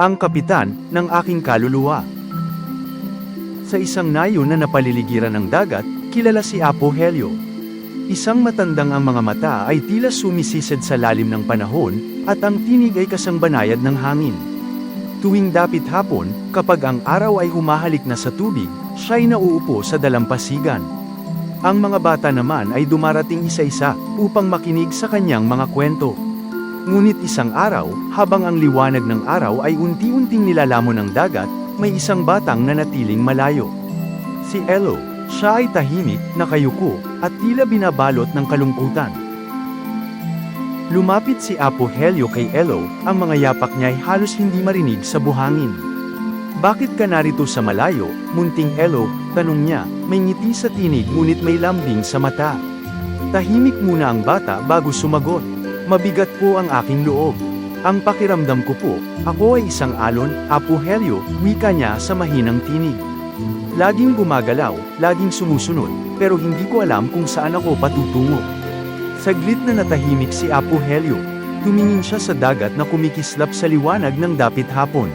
ang kapitan ng aking kaluluwa. Sa isang nayo na napaliligiran ng dagat, kilala si Apo Helio. Isang matandang ang mga mata ay tila sumisisid sa lalim ng panahon, at ang tinig ay kasang banayad ng hangin. Tuwing dapit hapon, kapag ang araw ay humahalik na sa tubig, siya'y nauupo sa dalampasigan. Ang mga bata naman ay dumarating isa-isa upang makinig sa kanyang mga kwento. Ngunit isang araw, habang ang liwanag ng araw ay unti-unting nilalamon ng dagat, may isang batang nanatiling malayo. Si Elo, siya ay tahimik, nakayuko, at tila binabalot ng kalungkutan. Lumapit si Apo Helio kay Elo, ang mga yapak niya ay halos hindi marinig sa buhangin. Bakit ka narito sa malayo, munting Elo, tanong niya, may ngiti sa tinig ngunit may lambing sa mata. Tahimik muna ang bata bago sumagot. Mabigat po ang aking loob. Ang pakiramdam ko po, ako ay isang alon, Apo Helio, wika niya sa mahinang tinig. Laging gumagalaw, laging sumusunod, pero hindi ko alam kung saan ako patutungo. Saglit na natahimik si Apo Helio. Tumingin siya sa dagat na kumikislap sa liwanag ng dapit hapon.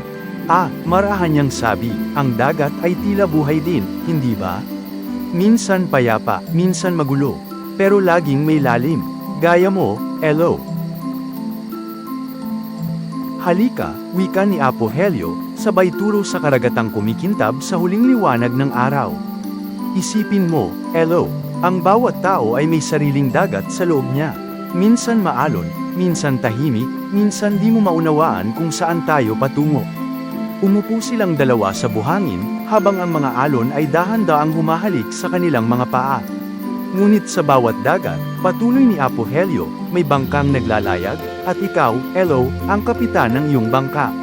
Ah, marahan niyang sabi, ang dagat ay tila buhay din, hindi ba? Minsan payapa, minsan magulo, pero laging may lalim. Gaya mo, Elo. Halika, wika ni Apo Helio, sabay turo sa karagatang kumikintab sa huling liwanag ng araw. Isipin mo, Elo, ang bawat tao ay may sariling dagat sa loob niya. Minsan maalon, minsan tahimik, minsan di mo maunawaan kung saan tayo patungo. Umupo silang dalawa sa buhangin, habang ang mga alon ay dahan-daang humahalik sa kanilang mga paa. Ngunit sa bawat dagat, patuloy ni Apo Helio, may bangkang naglalayag, at ikaw, Elo, ang kapitan ng iyong bangka.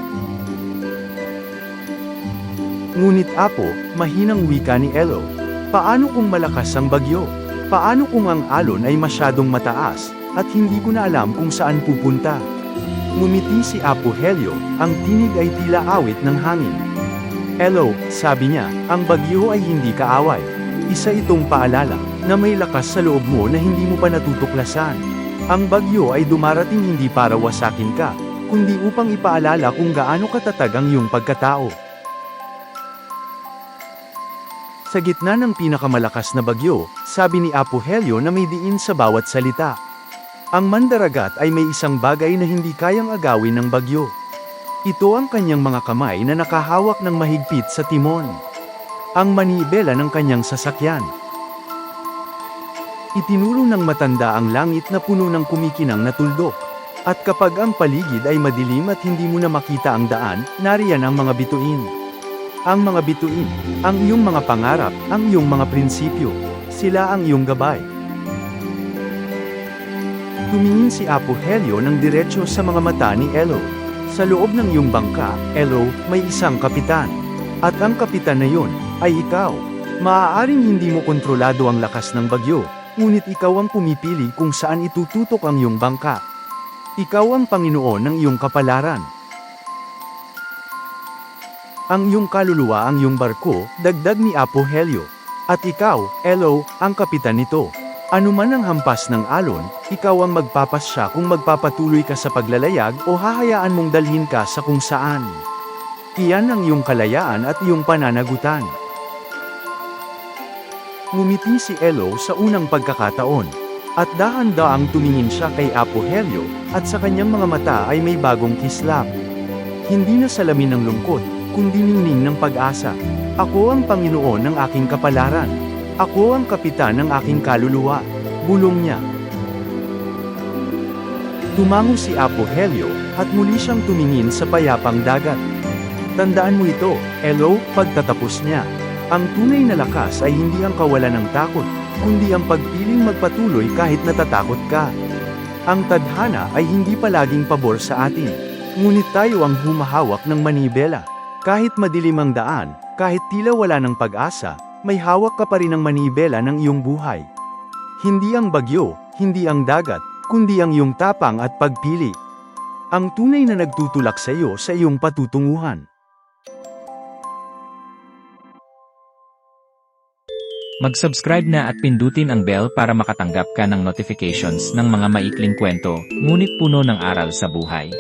Ngunit Apo, mahinang wika ni Elo, paano kung malakas ang bagyo? Paano kung ang alon ay masyadong mataas, at hindi ko na alam kung saan pupunta? Ngumiti si Apo Helio, ang tinig ay tila awit ng hangin. Elo, sabi niya, ang bagyo ay hindi kaaway. Isa itong paalala, na may lakas sa loob mo na hindi mo pa natutuklasan. Ang bagyo ay dumarating hindi para wasakin ka, kundi upang ipaalala kung gaano katatag ang iyong pagkatao. Sa gitna ng pinakamalakas na bagyo, sabi ni Apo Helio na may diin sa bawat salita. Ang mandaragat ay may isang bagay na hindi kayang agawin ng bagyo. Ito ang kanyang mga kamay na nakahawak ng mahigpit sa timon. Ang manibela ng kanyang sasakyan. Itinuro ng matanda ang langit na puno ng kumikinang na tuldok. At kapag ang paligid ay madilim at hindi mo na makita ang daan, nariyan ang mga bituin. Ang mga bituin, ang iyong mga pangarap, ang iyong mga prinsipyo, sila ang iyong gabay. Tumingin si Apo Helio ng diretsyo sa mga mata ni Elo. Sa loob ng iyong bangka, Elo, may isang kapitan. At ang kapitan na yun, ay ikaw. Maaaring hindi mo kontrolado ang lakas ng bagyo, ngunit ikaw ang pumipili kung saan itututok ang iyong bangka. Ikaw ang Panginoon ng iyong kapalaran. Ang iyong kaluluwa ang iyong barko, dagdag ni Apo Helio. At ikaw, Elo, ang kapitan nito. Ano man ang hampas ng alon, ikaw ang magpapasya kung magpapatuloy ka sa paglalayag o hahayaan mong dalhin ka sa kung saan. Iyan ang iyong kalayaan at iyong pananagutan. Ngumiti si Elo sa unang pagkakataon. At dahan-daang tumingin siya kay Apo Helio, at sa kanyang mga mata ay may bagong kislap. Hindi na salamin ng lungkot, kundi ningning ng pag-asa. Ako ang Panginoon ng aking kapalaran. Ako ang kapitan ng aking kaluluwa. Bulong niya. Tumango si Apo Helio, at muli siyang tumingin sa payapang dagat. Tandaan mo ito, Elo, pagtatapos niya. Ang tunay na lakas ay hindi ang kawalan ng takot, kundi ang pagpiling magpatuloy kahit natatakot ka. Ang tadhana ay hindi palaging pabor sa atin, ngunit tayo ang humahawak ng manibela. Kahit madilim ang daan, kahit tila wala ng pag-asa, may hawak ka pa rin ng manibela ng iyong buhay. Hindi ang bagyo, hindi ang dagat, kundi ang iyong tapang at pagpili. Ang tunay na nagtutulak sa iyo sa iyong patutunguhan. Mag-subscribe na at pindutin ang bell para makatanggap ka ng notifications ng mga maikling kwento, ngunit puno ng aral sa buhay.